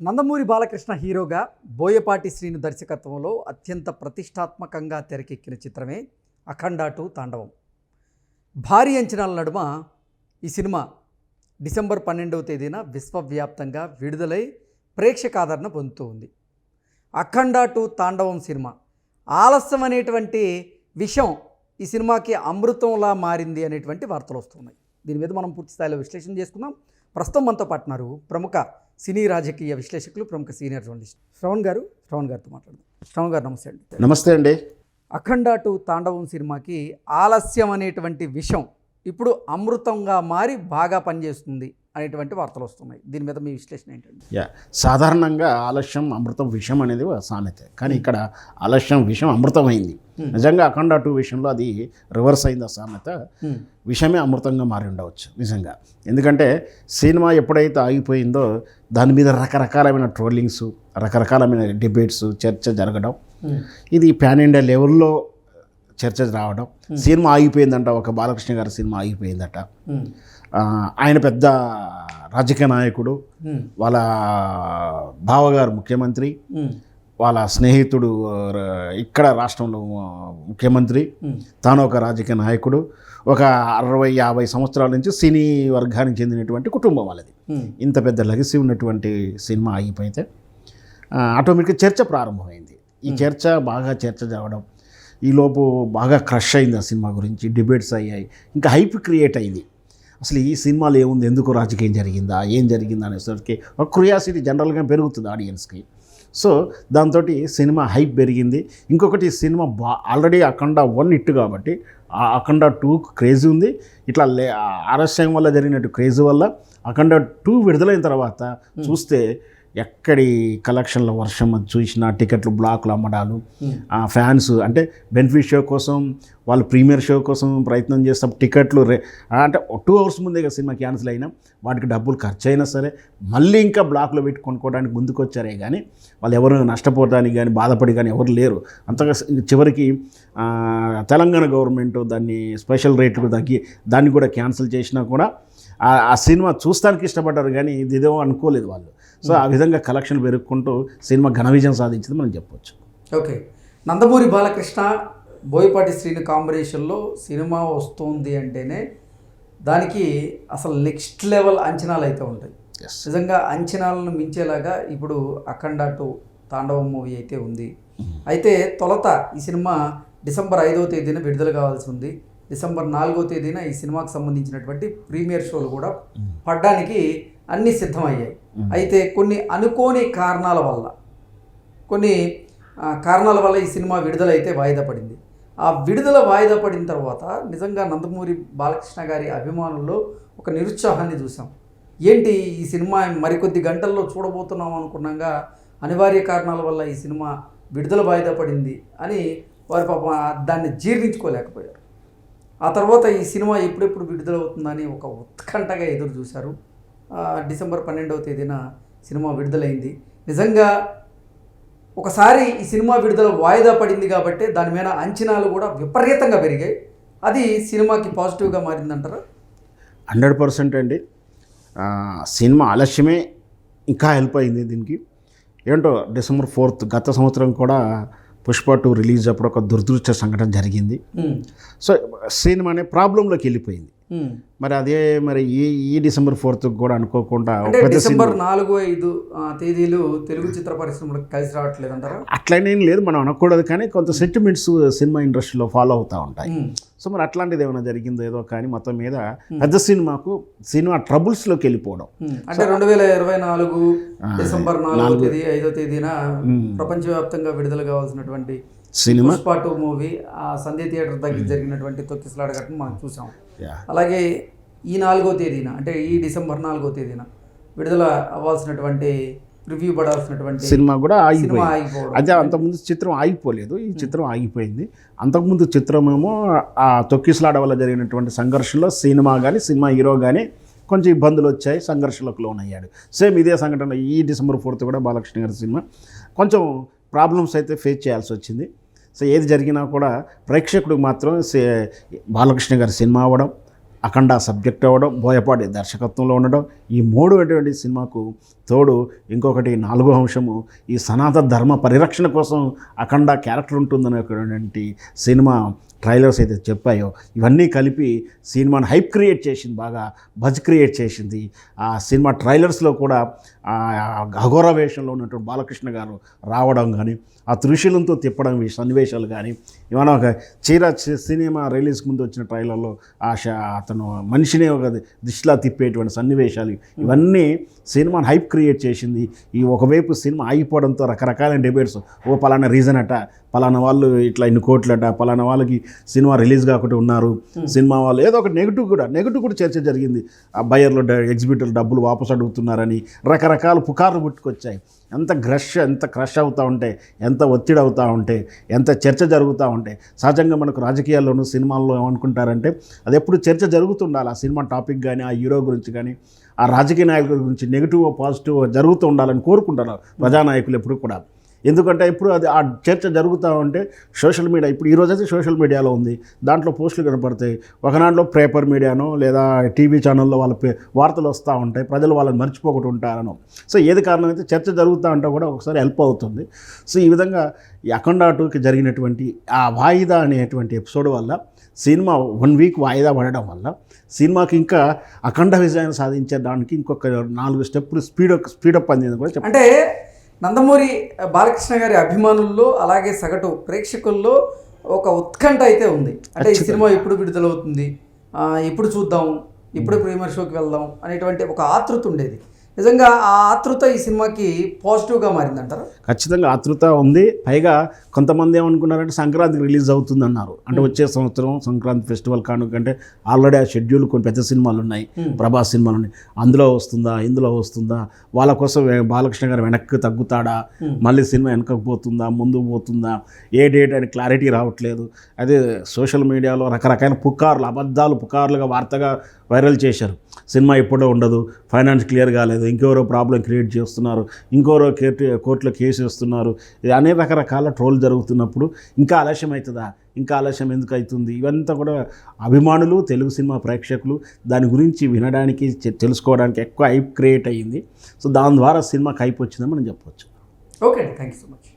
నందమూరి బాలకృష్ణ హీరోగా బోయపాటి శ్రీను దర్శకత్వంలో అత్యంత ప్రతిష్టాత్మకంగా తెరకెక్కిన చిత్రమే అఖండ టూ తాండవం. భారీ అంచనాల నడుమ ఈ సినిమా డిసెంబర్ పన్నెండవ తేదీన విశ్వవ్యాప్తంగా విడుదలై ప్రేక్షకాదరణ పొందుతూ ఉంది. అఖండ టూ తాండవం సినిమా ఆలస్యం అనేటువంటి విషయం ఈ సినిమాకి అమృతంలా మారింది అనేటువంటి వార్తలు వస్తున్నాయి. దీని మీద మనం పూర్తి స్థాయిలో విశ్లేషణ చేసుకుందాం. ప్రస్తుతం మనతో పాటున్నారు ప్రముఖ సినీ రాజకీయ విశ్లేషకులు ప్రముఖ సీనియర్ జర్నలిస్ట్ శ్రవణ్ గారు. శ్రవణ్ గారితో మాట్లాడదాం. శ్రవణ్ గారు నమస్తే అండి. నమస్తే అండి. అఖండ టు తాండవం సినిమాకి ఆలస్యం అనేటువంటి విషయం ఇప్పుడు అమృతంగా మారి బాగా పనిచేస్తుంది అనేటువంటి వార్తలు వస్తున్నాయి. దీని మీద మీ విశ్లేషణ ఏంటండి? యా సాధారణంగా ఆలస్యం అమృతం విషయం అనేది ఒక సామెత. కానీ ఇక్కడ ఆలస్యం విషయం అమృతమైంది. నిజంగా అఖండ టూ విషయంలో అది రివర్స్ అయింది ఆ సామెత. విషయమే అమృతంగా మారి ఉండవచ్చు నిజంగా. ఎందుకంటే సినిమా ఎప్పుడైతే ఆగిపోయిందో దాని మీద రకరకాలమైన ట్రోలింగ్స్ రకరకాలమైన డిబేట్స్ చర్చ జరగడం. ఇది పాన్ ఇండియా లెవెల్లో చర్చ రావడం. సినిమా ఆగిపోయిందంట ఒక బాలకృష్ణ గారి సినిమా ఆగిపోయిందట. ఆయన పెద్ద రాజకీయ నాయకుడు వాళ్ళ బావగారు ముఖ్యమంత్రి. వాళ్ళ స్నేహితుడు ఇక్కడ రాష్ట్రంలో ముఖ్యమంత్రి. తాను ఒక రాజకీయ నాయకుడు. ఒక అరవై యాభై సంవత్సరాల నుంచి సినీ వర్గానికి చెందినటువంటి కుటుంబం వాళ్ళది. ఇంత పెద్ద లెగసీ ఉన్నటువంటి సినిమా ఆ, ఆటోమేటిక్గా చర్చ ప్రారంభమైంది. ఈ చర్చ బాగా చర్చ జరగడం ఈలోపు బాగా క్రష్ అయింది ఆ సినిమా గురించి డిబేట్స్ అయ్యాయి ఇంకా హైప్ క్రియేట్ అయింది. అసలు ఈ సినిమాలో ఏముంది? ఎందుకు రాజకీయం జరిగిందా? ఏం జరిగిందా అనేసరికి ఒక క్రియాసిటీ జనరల్గా పెరుగుతుంది ఆడియన్స్కి. సో దాంతో సినిమా హైప్ పెరిగింది. ఇంకొకటి సినిమా బా ఆల్రెడీ అఖండ వన్ హిట్ కాబట్టి ఆ అఖండ టూ క్రేజీ ఉంది. ఇట్లా లే ఆలస్యం వల్ల జరిగినట్టు క్రేజీ వల్ల అఖండ టూ విడుదలైన తర్వాత చూస్తే ఎక్కడి కలెక్షన్ల వర్షం అది చూసినా టికెట్లు బ్లాక్లు అమ్మడాలు. ఆ ఫ్యాన్స్ అంటే బెనిఫిట్ షో కోసం వాళ్ళు ప్రీమియర్ షో కోసం ప్రయత్నం చేస్తాం. టికెట్లు రే అంటే టూ అవర్స్ ముందే కదా సినిమా క్యాన్సిల్ అయినా వాటికి డబ్బులు ఖర్చు అయినా సరే మళ్ళీ ఇంకా బ్లాక్లో పెట్టి కొనుక్కోవడానికి ముందుకు వచ్చారే కానీ వాళ్ళు ఎవరు నష్టపోవడానికి కానీ బాధపడి కానీ ఎవరు లేరు. అంతగా చివరికి తెలంగాణ గవర్నమెంట్ దాన్ని స్పెషల్ రేట్లు తగ్గి దాన్ని కూడా క్యాన్సిల్ చేసినా కూడా ఆ- సినిమా చూస్తానికి ఇష్టపడ్డారు కానీ ఇది ఇదేమో అనుకోలేదు వాళ్ళు. సో ఆ విధంగా కలెక్షన్ పెరుగుకుంటూ సినిమా ఘన విజయం సాధించింది మనం చెప్పొచ్చు. ఓకే. నందమూరి బాలకృష్ణ బోయపాటి శ్రీను కాంబినేషన్లో సినిమా వస్తుంది అంటేనే దానికి అసలు నెక్స్ట్ లెవెల్ అంచనాలు అయితే ఉంటాయి. నిజంగా అంచనాలను మించేలాగా ఇప్పుడు అఖండ టూ తాండవం మూవీ అయితే ఉంది. అయితే తొలత ఈ సినిమా డిసెంబర్ ఐదవ తేదీన విడుదల కావాల్సి ఉంది. డిసెంబర్ నాలుగో తేదీన ఈ సినిమాకి సంబంధించినటువంటి ప్రీమియర్ షోలు కూడా పడ్డానికి అన్నీ సిద్ధమయ్యాయి. అయితే కొన్ని అనుకోని కారణాల వల్ల కొన్ని కారణాల వల్ల ఈ సినిమా విడుదల అయితే వాయిదా పడింది. ఆ విడుదల వాయిదా పడిన తర్వాత నిజంగా నందమూరి బాలకృష్ణ గారి అభిమానుల్లో ఒక నిరుత్సాహాన్ని చూసాం ఏంటి ఈ సినిమా మరికొద్ది గంటల్లో చూడబోతున్నాం అనుకున్నాగా అనివార్య కారణాల వల్ల ఈ సినిమా విడుదల వాయిదా పడింది అని వారి పాప దాన్ని జీర్ణించుకోలేకపోయారు. ఆ తర్వాత ఈ సినిమా ఎప్పుడెప్పుడు విడుదలవుతుందని ఒక ఉత్కంఠగా ఎదురు చూశారు. డిసెంబర్ పన్నెండవ తేదీన సినిమా విడుదలైంది. నిజంగా ఒకసారి ఈ సినిమా విడుదల వాయిదా పడింది కాబట్టి దాని మీద అంచనాలు కూడా విపరీతంగా పెరిగాయి. అది సినిమాకి పాజిటివ్గా మారిందంటారా? హండ్రెడ్ పర్సెంట్ అండి. సినిమా ఆలస్యమే ఇంకా హెల్ప్ అయింది దీనికి. ఏంటో డిసెంబర్ ఫోర్త్ గత సంవత్సరం కూడా పుష్ప టూ రిలీజ్ అప్పుడు ఒక దురదృష్ట సంఘటన జరిగింది. సో సినిమా అనే ప్రాబ్లంలోకి వెళ్ళిపోయింది. మరి అదే మరి ఈ ఈ డిసెంబర్ ఫోర్త్ కూడా అనుకోకుండా డిసెంబర్ నాలుగు ఐదు తేదీలు తెలుగు చిత్ర పరిశ్రమలకు కలిసి రావట్లేదు అంటారా? అట్లనేం లేదు మనం అనకూడదు కానీ కొంత సెంటిమెంట్స్ సినిమా ఇండస్ట్రీలో ఫాలో అవుతూ ఉంటాయి. సో మరి అట్లాంటిది ఏమైనా జరిగిందో ఏదో కానీ మొత్తం మీద పెద్ద సినిమాకు సినిమా ట్రబుల్స్లోకి వెళ్ళిపోవడం. ఉమ్. అంటే రెండు వేల ఇరవై నాలుగు డిసెంబర్ నాలుగో తేదీ ఐదో తేదీన ప్రపంచవ్యాప్తంగా విడుదల కావాల్సినటువంటి సినిమా? పుష్ప టూ మూవీ ఆ సంధ్య థియేటర్ దగ్గర జరిగినటువంటి తొక్కిసలాడ ఘటన మనం చూసాం. అలాగే ఈ నాలుగో తేదీన అంటే ఈ డిసెంబర్ నాలుగో తేదీన విడుదల అవ్వాల్సినటువంటి రివ్యూ పడాల్సినటువంటి సినిమా కూడా ఆగిపోయింది. అదే అంతకుముందు చిత్రం ఆగిపోలేదు. ఈ చిత్రం ఆగిపోయింది. అంతకుముందు చిత్రమేమో ఆ తొక్కిసలాట వల్ల జరిగినటువంటి సంఘర్షణలో సినిమా కానీ సినిమా హీరో కానీ కొంచెం ఇబ్బందులు వచ్చాయి. సంఘర్షణలకు లోనయ్యాడు. సేమ్ ఇదే సంఘటన ఈ డిసెంబర్ ఫోర్త్ కూడా బాలకృష్ణ గారి సినిమా. కొంచెం ప్రాబ్లమ్స్ అయితే ఫేస్ చేయాల్సి వచ్చింది. సో ఏది జరిగినా కూడా ప్రేక్షకుడికి మాత్రం సే- బాలకృష్ణ గారి సినిమా అవ్వడం అఖండ సబ్జెక్ట్ అవ్వడం బోయపాటి దర్శకత్వంలో ఉండడం ఈ మూడు అటువంటి సినిమాకు తోడు ఇంకొకటి నాలుగో అంశము ఈ సనాతన ధర్మ పరిరక్షణ కోసం అఖండ క్యారెక్టర్ ఉంటుందనేటువంటి సినిమా ట్రైలర్స్ అయితే చెప్పాయో ఇవన్నీ కలిపి సినిమాని హైప్ క్రియేట్ చేసింది బాగా బజ్ క్రియేట్ చేసింది. ఆ సినిమా ట్రైలర్స్లో కూడా అఘోర వేషంలో ఉన్నటువంటి బాలకృష్ణ గారు రావడం కానీ ఆ త్రిశూలంతో తిప్పడం ఈ సన్నివేశాలు కానీ ఏమైనా ఒక చీర సినిమా రిలీజ్ ముందు వచ్చిన ట్రైలర్లో ఆ అతను మనిషినే ఒక దిశలా తిప్పేటువంటి సన్నివేశాలు ఇవన్నీ సినిమాని హైప్ క్రియేట్ చేసింది. ఈ ఒకవైపు సినిమా ఆగిపోవడంతో రకరకాల డిబేట్స్ ఓ పలానా రీజన్ అట పలానా వాళ్ళు ఇట్లా ఇన్ని కోట్లట పలానా వాళ్ళకి సినిమా రిలీజ్ కాకుండా ఉన్నారు. సినిమా వాళ్ళు ఏదో ఒక నెగిటివ్ కూడా నెగిటివ్ కూడా చర్చ జరిగింది. ఆ బయర్లు ఎగ్జిబిటర్లు డబ్బులు వాపసు అడుగుతున్నారని రకరకాల పుకార్లు పుట్టుకొచ్చాయి. ఎంత క్రష్ ఎంత క్రష్ అవుతూ ఉంటే ఎంత ఒత్తిడి అవుతూ ఉంటే ఎంత చర్చ జరుగుతూ ఉంటే సహజంగా మనకు రాజకీయాల్లోనూ సినిమాల్లో ఏమనుకుంటారంటే అది ఎప్పుడు చర్చ జరుగుతుండాలి. ఆ సినిమా టాపిక్ కానీ ఆ హీరో గురించి కానీ ఆ రాజకీయ నాయకుల గురించి నెగిటివ్ పాజిటివ్ జరుగుతూ ఉండాలని కోరుకుంటారు ప్రజానాయకులు ఎప్పుడు కూడా. ఎందుకంటే ఇప్పుడు అది ఆ చర్చ జరుగుతూ ఉంటే సోషల్ మీడియా ఇప్పుడు ఈరోజైతే సోషల్ మీడియాలో ఉంది. దాంట్లో పోస్టులు కనపడతాయి. ఒకనాట్లో పేపర్ మీడియానో లేదా టీవీ ఛానల్లో వాళ్ళ పే- వార్తలు వస్తూ ఉంటాయి. ప్రజలు వాళ్ళని మర్చిపోకుండా ఉంటారనో. సో ఏది కారణం అయితే చర్చ జరుగుతూ ఉంటే కూడా ఒకసారి హెల్ప్ అవుతుంది. సో ఈ విధంగా ఈ అఖండ టూకి జరిగినటువంటి ఆ వాయిదా అనేటువంటి ఎపిసోడ్ వల్ల సినిమా వన్ వీక్ వాయిదా పడడం వల్ల సినిమాకి ఇంకా అఖండ విజయాన్ని సాధించడానికి ఇంకొక నాలుగు స్టెప్పులు స్పీడ్ స్పీడప్ అందింది కూడా చెప్పండి అంటే నందమూరి బాలకృష్ణ గారి అభిమానుల్లో అలాగే సగటు ప్రేక్షకుల్లో ఒక ఉత్కంఠ అయితే ఉంది. అంటే ఈ సినిమా ఎప్పుడు విడుదలవుతుంది? ఎప్పుడు చూద్దాం? ఎప్పుడు ప్రీమియర్ షోకి వెళ్దాం? అనేటువంటి ఒక ఆతృత ఉండేది. నిజంగా ఆ ఆతృత ఈ సినిమాకి పాజిటివ్గా మారిందంటారా? ఖచ్చితంగా ఆతృత ఉంది. పైగా కొంతమంది ఏమనుకున్నారంటే సంక్రాంతికి రిలీజ్ అవుతుంది అన్నారు అంటే వచ్చే సంవత్సరం సంక్రాంతి ఫెస్టివల్ కానుకంటే ఆల్రెడీ ఆ షెడ్యూల్ కొన్ని పెద్ద సినిమాలు ఉన్నాయి ప్రభాస్ సినిమాలు ఉన్నాయి అందులో వస్తుందా? ఇందులో వస్తుందా? వాళ్ళ కోసం బాలకృష్ణ గారు వెనక్కి తగ్గుతాడా? మళ్ళీ సినిమా వెనక్కి పోతుందా? ముందుకు పోతుందా? ఏ డేట్ అని క్లారిటీ రావట్లేదు. అదే సోషల్ మీడియాలో రకరకాల పుకార్లు అబద్ధాలు పుకార్లుగా వార్తగా వైరల్ చేశారు. సినిమా ఎప్పుడో ఉండదు. ఫైనాన్స్ క్లియర్ కాలేదు. ఇంకెవరో ప్రాబ్లం క్రియేట్ చేస్తున్నారు. ఇంకెవరో కోర్టులో కేసు వేస్తున్నారు. ఇది అనేక రకరకాల ట్రోల్ జరుగుతున్నప్పుడు ఇంకా ఆలస్యం అవుతుందా? ఇంకా ఆలస్యం ఎందుకు అవుతుంది? ఇవంతా కూడా అభిమానులు తెలుగు సినిమా ప్రేక్షకులు దాని గురించి వినడానికి తెలుసుకోవడానికి ఎక్కువ హైప్ క్రియేట్ అయ్యింది. సో దాని ద్వారా సినిమాకి హైప్ వచ్చిందని మనం చెప్పవచ్చు okay thank you so much.